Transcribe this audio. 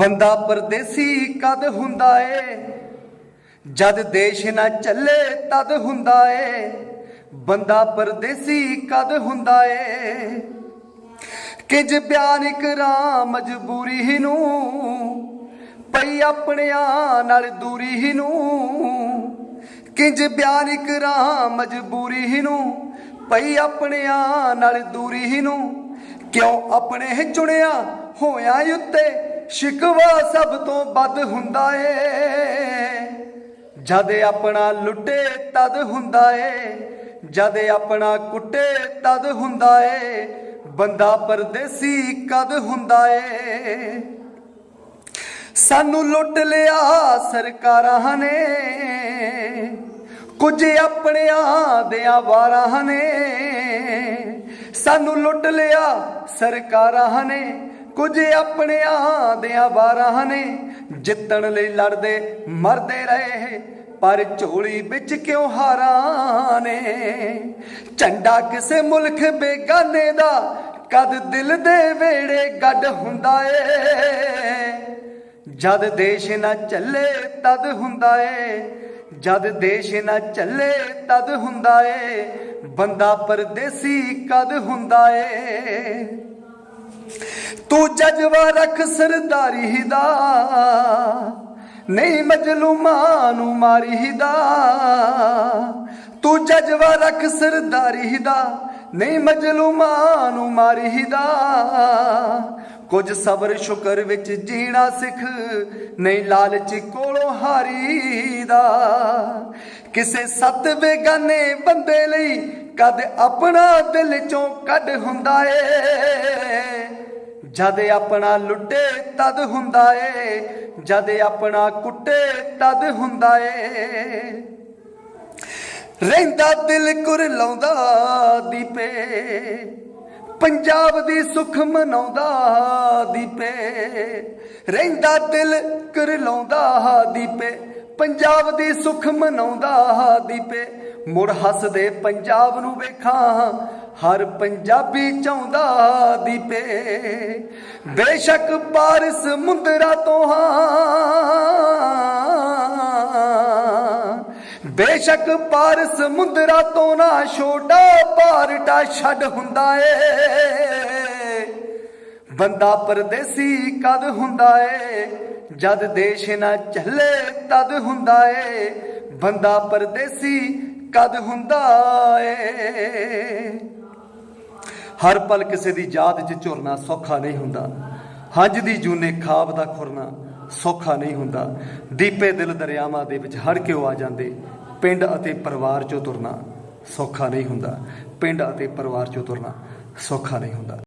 ਬੰਦਾ ਪਰਦੇਸੀ ਕਦ ਹੁੰਦਾ ਏ? ਜਦ ਦੇਸ਼ ਨਾ ਚੱਲੇ ਤਦ ਹੁੰਦਾ ਏ। ਬੰਦਾ ਪਰਦੇਸੀ ਕਦ ਹੁੰਦਾ ਏ? ਕਿਜ ਬਿਆਨ ਕਰਾਂ ਮਜਬੂਰੀ ਨੂੰ ਪਈ ਆਪਣਿਆਂ ਨਾਲ ਦੂਰੀ ਨੂੰ? ਕਿਜ ਬਿਆਨ ਕਰਾਂ ਮਜਬੂਰੀ ਨੂੰ ਪਈ ਆਪਣਿਆਂ ਨਾਲ ਦੂਰੀ ਨੂੰ? ਕਿਉਂ ਆਪਣੇ ਚੁਣਿਆ ਹੋਇਆਂ ਉੱਤੇ ਸ਼ਿਕਵਾ ਸਭ ਤੋਂ ਵੱਧ ਹੁੰਦਾ ਏ। ਜਦ ਆਪਣਾ ਲੁੱਟੇ ਤਦ ਹੁੰਦਾ ਏ। ਜਦ ਆਪਣਾ ਕੁੱਟੇ ਤਦ ਹੁੰਦਾ ਏ। ਬੰਦਾ ਪਰਦੇਸੀ ਕਦ ਹੁੰਦਾ ਏ। ਸਾਨੂੰ ਲੁੱਟ ਲਿਆ ਸਰਕਾਰਾਂ ਨੇ। ਕੁਝ ਆਪਣਿਆਂ ਦੇ ਵਾਰਾਂ ਨੇ। ਸਾਨੂੰ ਲੁੱਟ ਲਿਆ ਸਰਕਾਰਾਂ ਨੇ। ਕੁਝ ਆਪਣਿਆਂ ਦੇ ਵਾਰਾਂ ਨੇ ਜਿੱਤਣ ਲਈ ਲੜਦੇ, ਮਰਦੇ ਰਹੇ ਪਰ ਝੋਲੀ ਵਿੱਚ ਕਿਉਂ ਹਾਰਾਂ ਨੇ? ਝੰਡਾ ਕਿਸੇ ਮੁਲਕ ਬੇਗਾਨੇ ਦਾ, ਕਦ ਦਿਲ ਦੇ ਵੇੜੇ ਗੱਡ ਹੁੰਦਾ ਏ? ਜਦ ਦੇਸ਼ ਨਾ ਚੱਲੇ ਤਦ ਹੁੰਦਾ ਏ, ਜਦ ਦੇਸ਼ ਨਾ ਚੱਲੇ ਤਦ ਹੁੰਦਾ ਏ, ਬੰਦਾ ਪਰਦੇਸੀ ਕਦ ਹੁੰਦਾ ਏ? ਤੂੰ ਜਜ਼ਬਾ ਰੱਖ ਸਰਦਾਰੀ ਦਾ, ਨਹੀਂ ਮਜਲੂਮਾਂ ਨੂੰ ਮਾਰੀ ਦਾ। ਤੂੰ ਜਜ਼ਬਾ ਰੱਖ ਸਰਦਾਰੀ ਦਾ, ਨਹੀਂ ਮਜਲੂਮਾਂ ਨੂੰ ਮਾਰੀ ਦਾ। ਕੁਝ ਸਬਰ ਸ਼ੁਕਰ ਵਿੱਚ ਜੀਣਾ ਸਿੱਖ, ਨਹੀਂ ਲਾਲਚ ਕੋਲੋਂ ਹਾਰੀ ਦਾ। ਕਿਸੇ ਸੱਤ ਬੇਗਾਨੇ ਬੰਦੇ ਲਈ ਕਦ ਆਪਣਾ ਦਿਲ ਚੋਂ ਕੱਢ ਹੁੰਦਾ ਏ। ਜਦ ਆਪਣਾ ਲੁੱਟੇ ਤਦ ਹੁੰਦਾ ਏ, ਜਦ ਆਪਣਾ ਕੁੱਟੇ ਤਦ ਹੁੰਦਾ ਏ। ਰਹਿੰਦਾ ਦਿਲ ਕੁਰ ਲਾਉਂਦਾ ਦੀਪੇ, ਪੰਜਾਬ ਦੀ ਸੁਖ ਮਨਾਉਂਦਾ ਦੀਪੇ। ਰਹਿੰਦਾ ਦਿਲ ਕਰ ਲਾਉਂਦਾ ਦੀਪੇ, ਪੰਜਾਬ ਦੀ ਸੁਖ ਮਨਾਉਂਦਾ ਦੀਪੇ। ਮੁੜ ਹੱਸਦੇ ਪੰਜਾਬ ਨੂੰ ਵੇਖਾਂ, ਹਰ ਪੰਜਾਬੀ ਚਾਹੁੰਦਾ ਦੀਪੇ ਬੇਸ਼ੱਕ ਪਾਰਸ ਮੁੰਦਰਾ ਤੋਂ ਹਾਂ। ਬੇਸ਼ੱਕ ਪਾਰਸ ਮੁੰਦਰਾ ਤੋਂ ਨਾ ਛੋਟਾ ਭਾਰਟਾ ਛੱਡ ਹੁੰਦਾ ਏ। ਬੰਦਾ ਪਰਦੇਸੀ ਕਦ ਹੁੰਦਾ ਏ, ਜਦ ਦੇਸ਼ ਨਾ ਚੱਲੇ ਤਦ ਹੁੰਦਾ ਏ। ਬੰਦਾ ਪਰਦੇਸੀ ਕਦ ਹੁੰਦਾ ਏ? ਹਰ ਪਲ ਕਿਸੇ ਦੀ ਯਾਦ 'ਚ ਝੁਰਨਾ ਸੌਖਾ ਨਹੀਂ ਹੁੰਦਾ। ਹੰਝ ਦੀ ਜੂਨੇ ਖਾਬ ਦਾ ਖੁਰਨਾ ਸੌਖਾ ਨਹੀਂ ਹੁੰਦਾ। ਦੀਪੇ ਦਿਲ ਦਰਿਆਵਾਂ ਦੇ ਵਿੱਚ ਹੜ ਕੇ ਉਹ ਆ ਜਾਂਦੇ? ਪਿੰਡ ਅਤੇ ਪਰਿਵਾਰ 'ਚੋਂ ਤੁਰਨਾ ਸੌਖਾ ਨਹੀਂ ਹੁੰਦਾ। ਪਿੰਡ ਅਤੇ ਪਰਿਵਾਰ 'ਚੋਂ ਤੁਰਨਾ ਸੌਖਾ ਨਹੀਂ ਹੁੰਦਾ।